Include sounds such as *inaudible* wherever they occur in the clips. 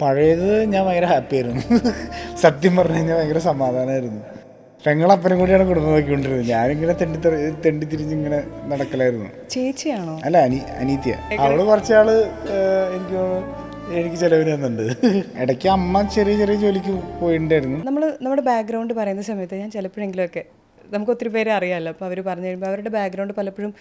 പഴയത് ഞാൻ ഭയങ്കര ഹാപ്പി ആയിരുന്നു. സത്യം പറഞ്ഞു കഴിഞ്ഞാൽ ഭയങ്കര സമാധാനമായിരുന്നു. പെങ്ങളപ്പനും കൂടിയാണ് കുടുംബം നോക്കിക്കൊണ്ടിരുന്നത്. ഞാനിങ്ങനെ തെണ്ടി തെണ്ടി തിരിഞ്ഞിങ്ങനെ നടക്കലായിരുന്നു. ചേച്ചിയാണോ? അല്ല അനി അനീത്യ. അവൾ കുറച്ചാൾ എനിക്ക് എനിക്ക് ചെലവിന് തന്നുണ്ട് ഇടയ്ക്ക് അമ്മ ചെറിയ ചെറിയ ജോലിക്ക് പോയിട്ടുണ്ടായിരുന്നു നമ്മൾ നമ്മുടെ ബാക്ക്ഗ്രൗണ്ട് പറയുന്ന സമയത്ത് ഞാൻ ചിലപ്പോഴെങ്കിലുമൊക്കെ നമുക്ക് ഒത്തിരി പേരെ അറിയാമല്ലോ. അപ്പോൾ അവർ പറഞ്ഞു കഴിയുമ്പോൾ അവരുടെ ബാക്ക്ഗ്രൗണ്ട് പലപ്പോഴും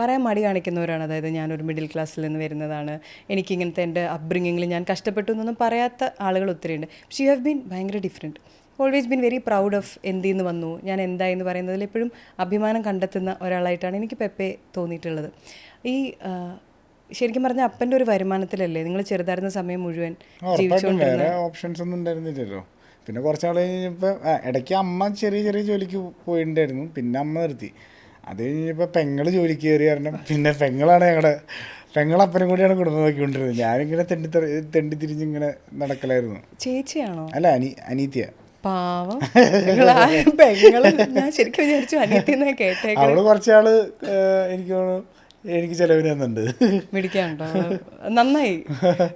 പറയാൻ മടി കാണിക്കുന്നവരാണ്. അതായത് ഞാനൊരു മിഡിൽ ക്ലാസ്സിൽ നിന്ന് വരുന്നതാണ്. എനിക്കിങ്ങനത്തെ എന്റെ അപ്ബ്രിങ്ങിങ്ങിൽ ഞാൻ കഷ്ടപ്പെട്ടു എന്നൊന്നും പറയാത്ത ആളുകൾ ഒത്തിരിയുണ്ട് പക്ഷേ യു ഹാവ് ബീൻ ഭയങ്കര different always been very proud of എന്തിന്ന് വന്നു ഞാൻ എന്തായി എന്ന് പറയുന്നതിൽ എപ്പോഴും അഭിമാനം കണ്ടെത്തുന്ന ഒരാളായിട്ടാണ് എനിക്ക് പെപ്പെ തോന്നിയിട്ടുള്ളത്. ഈ ശരിക്കും പറഞ്ഞാൽ അപ്പന്റെ ഒരു വരുമാനത്തിലല്ലേ നിങ്ങൾ ചെറുതായിരുന്ന സമയം മുഴുവൻ ഓപ്ഷൻസ് ഒന്നും ഉണ്ടായിരുന്നില്ലല്ലോ. പിന്നെ കുറച്ച് നാൾ കഴിഞ്ഞപ്പോൾ ഇടയ്ക്ക് അമ്മ ചെറിയ ചെറിയ ജോലിക്ക് പോയിട്ടുണ്ടായിരുന്നു പിന്നെ അമ്മ നിർത്തി. അത് കഴിഞ്ഞപ്പോൾ പെങ്ങൾ ജോലിക്ക് കയറി കാരണം പിന്നെ പെങ്ങളാണ് ഞങ്ങളുടെ പെങ്ങളപ്പനും കൂടിയാണ് കുടുംബം നോക്കിക്കൊണ്ടിരുന്നത്. ഞാനിങ്ങനെ തെണ്ടി തെണ്ടി തിരിഞ്ഞിങ്ങനെ നടക്കലായിരുന്നു. ചേച്ചിയാണോ? അല്ല അനി അനീത്യ. പാവം. ഞാൻ ശരിക്കും വിചാരിച്ചു അനിയത്തിന്ന് കേട്ടേക്ക അവൾ കുറച്ചാൾ എനിക്ക് തോന്നുന്നു എനിക്ക് ചെലവിന് തന്നുണ്ട് മിടിക്കാണ്ടോ നന്നായി.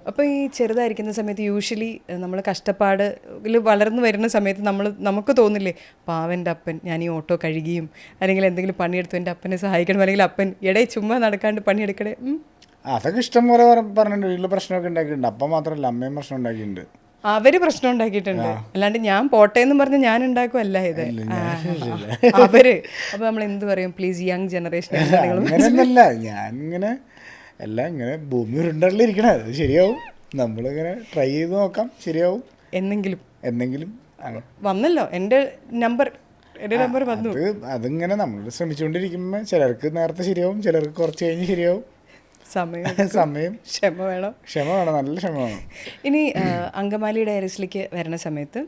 അപ്പൊ ഈ ചെറുതായിരിക്കുന്ന സമയത്ത് യൂഷ്വലി നമ്മൾ കഷ്ടപ്പാട് വളർന്നു വരുന്ന സമയത്ത് നമ്മൾ നമുക്ക് തോന്നില്ലേ പാവന്റെ അപ്പൻ ഞാൻ ഈ ഓട്ടോ കഴുകിയും അല്ലെങ്കിൽ എന്തെങ്കിലും പണിയെടുത്തു എന്റെ അപ്പനെ സഹായിക്കണം അല്ലെങ്കിൽ അപ്പൻ ഇടയിൽ ചുമ്മാ നടക്കാണ്ട് പണിയെടുക്കണേ. അതൊക്കെ ഇഷ്ടം പോലെ പറ- പറഞ്ഞിട്ടുണ്ട്. വീട്ടിൽ പ്രശ്നമൊക്കെ ഉണ്ടാക്കിയിട്ടുണ്ട്. അപ്പം മാത്രമല്ല അമ്മയും പ്രശ്നം ഉണ്ടാക്കിയിട്ടുണ്ട്. അവർ പ്രശ്നം ഉണ്ടാക്കിയിട്ടുണ്ട്. അല്ലാണ്ട് ഞാൻ പോട്ടെ എന്ന് പറഞ്ഞ് ഞാൻ ഉണ്ടാക്കുമല്ല ഇത്. അവർ. അപ്പൊ നമ്മൾ എന്ത് പറയും? പ്ലീസ് യങ് ജനറേഷൻ ഞാൻ ഇങ്ങനെ എല്ലാം ഇങ്ങനെ ഭൂമി ഉരുണ്ടള്ളിരിക്കണേ അത് ശരിയാവും. നമ്മളിങ്ങനെ ട്രൈ ചെയ്ത് നോക്കാം. ശരിയാവും. എന്നെങ്കിലും. എന്നെങ്കിലും വന്നല്ലോ. എന്റെ നമ്പർ എന്റെ നമ്പർ വന്നു. അത് അതിങ്ങനെ നമ്മൾ ശ്രമിച്ചുകൊണ്ടിരിക്കുമ്പോൾ ചിലർക്ക് നേരത്തെ ശരിയാവും ചിലർക്ക് കുറച്ച് കഴിഞ്ഞ് ശരിയാവും. സമയം *laughs* സമയം. ക്ഷമ വേണം. ക്ഷമ വേണം നല്ല ക്ഷമ വേണം. ഇനി അങ്കമാലി ഡയറീസിലേക്ക് വരുന്ന സമയത്ത്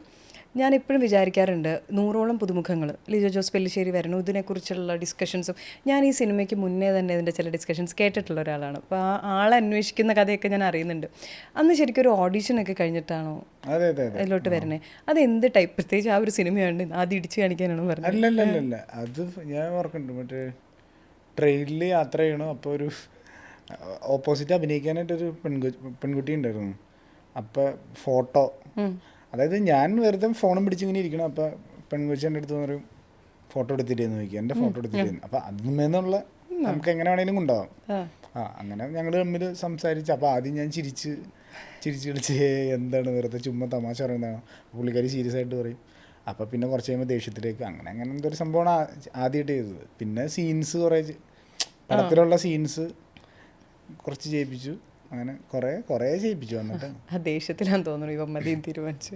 ഞാൻ എപ്പോഴും വിചാരിക്കാറുണ്ട് നൂറോളം പുതുമുഖങ്ങൾ ലിജോ ജോസ് പെല്ലിശ്ശേരി വരണം ഇതിനെക്കുറിച്ചുള്ള ഡിസ്കഷൻസും ഞാൻ ഈ സിനിമയ്ക്ക് മുന്നേ തന്നെ ഇതിന്റെ ചില ഡിസ്കഷൻസ് കേട്ടിട്ടുള്ള ഒരാളാണ്. അപ്പോൾ ആ ആളെ അന്വേഷിക്കുന്ന കഥയൊക്കെ ഞാൻ അറിയുന്നുണ്ട്. അന്ന് ശരിക്കും ഒരു ഓഡീഷനൊക്കെ കഴിഞ്ഞിട്ടാണോ അതെ അതെ അതെ. അതിലോട്ട് വരണേ അത് എന്ത് ടൈപ്പ് പ്രത്യേകിച്ച് ആ ഒരു സിനിമയാണ് ആദ്യം ഇടിച്ചു കാണിക്കാനാണ് പറഞ്ഞത്. അത് ഞാൻ ഓർക്കുന്നുണ്ട്. മറ്റേ ട്രെയിനിൽ യാത്ര ചെയ്യണം? അപ്പോൾ ഒരു ഓപ്പോസിറ്റ് അഭിനയിക്കാനായിട്ടൊരു പെൺകു പെൺകുട്ടി ഉണ്ടായിരുന്നു അപ്പോൾ ഫോട്ടോ അതായത് ഞാൻ വെറുതെ ഫോണും പിടിച്ചിങ്ങനെ ഇരിക്കണം. അപ്പോൾ പെൺകുച്ചി എന്റെ അടുത്ത് പറയും ഫോട്ടോ എടുത്തിട്ടേന്ന് ചോദിക്കുക എന്റെ ഫോട്ടോ എടുത്തിട്ടേന്ന് അപ്പോൾ അതിന്മേന്നുള്ള നമുക്ക് എങ്ങനെ വേണേലും കൊണ്ടുപോകാം. ആ. അങ്ങനെ ഞങ്ങൾ തമ്മിൽ സംസാരിച്ച് അപ്പോൾ ആദ്യം ഞാൻ ചിരിച്ച് ചിരിച്ച് കളിച്ച് എന്താണ് വെറുതെ ചുമ്മാ തമാശ പറയുന്നതാണ്? പുള്ളിക്കാരി സീരിയസ് ആയിട്ട് പറയും. അപ്പോൾ പിന്നെ കുറച്ച് കഴിയുമ്പോൾ ദേഷ്യത്തിലേക്ക് അങ്ങനെ അങ്ങനെ എന്തൊരു സംഭവമാണ് ആദ്യമായിട്ട് ചെയ്തത്. പിന്നെ സീൻസ് കുറേ പടത്തിലുള്ള സീൻസ് കുറച്ച് ചെയ്യിപ്പിച്ചു അങ്ങനെ കുറേ കുറേ ചെയ്യിപ്പിച്ചു വന്നിട്ട്. ആ ദേഷ്യത്തിലാന്ന് തോന്നുന്നു ഇവ തീരുമാനിച്ചു.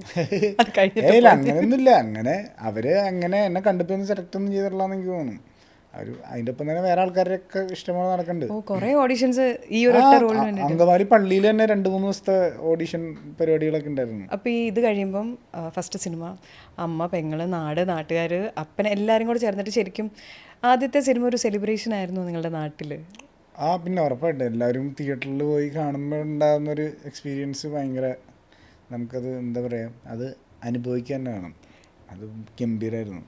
അത് കഴിഞ്ഞിട്ട് അങ്ങനെയൊന്നുമില്ല. അങ്ങനെ അവർ അങ്ങനെ എന്നെ കണ്ടപ്പോൾ സെലക്ട് ഒന്നും ചെയ്തിട്ടുള്ള എനിക്ക് തോന്നുന്നു. അവർ അതിന്റെ ഒപ്പം തന്നെ വേറെ ആൾക്കാരൊക്കെ ഇഷ്ടംപോലെ നടക്കുന്നുണ്ട് ഓ കുറേ ഓഡിഷൻസ് ഈ ഒരൊറ്റ ആ, റോളിന് അ- വേണ്ടി അങ്കമാലി പള്ളിയിൽ തന്നെ രണ്ട് മൂന്ന് ദിവസത്തെ ഓഡിഷൻ പരിപാടികളൊക്കെ ഉണ്ടായിരുന്നു. അപ്പോൾ ഈ ഇത് കഴിയുമ്പം ഫസ്റ്റ് സിനിമ അമ്മ പെങ്ങൾ നാട് നാട്ടുകാർ അപ്പൻ എല്ലാവരും കൂടെ ചേർന്നിട്ട് ശരിക്കും ആദ്യത്തെ സിനിമ ഒരു സെലിബ്രേഷൻ ആയിരുന്നു നിങ്ങളുടെ നാട്ടിൽ ആ പിന്നെ ഉറപ്പായിട്ട് എല്ലാവരും തിയേറ്ററിൽ പോയി കാണുമ്പോൾ ഉണ്ടാകുന്ന ഒരു എക്സ്പീരിയൻസ് ഭയങ്കര നമുക്കത് എന്താ പറയുക അത് അനുഭവിക്കാൻ വേണം. അത് ഗംഭീരമായിരുന്നു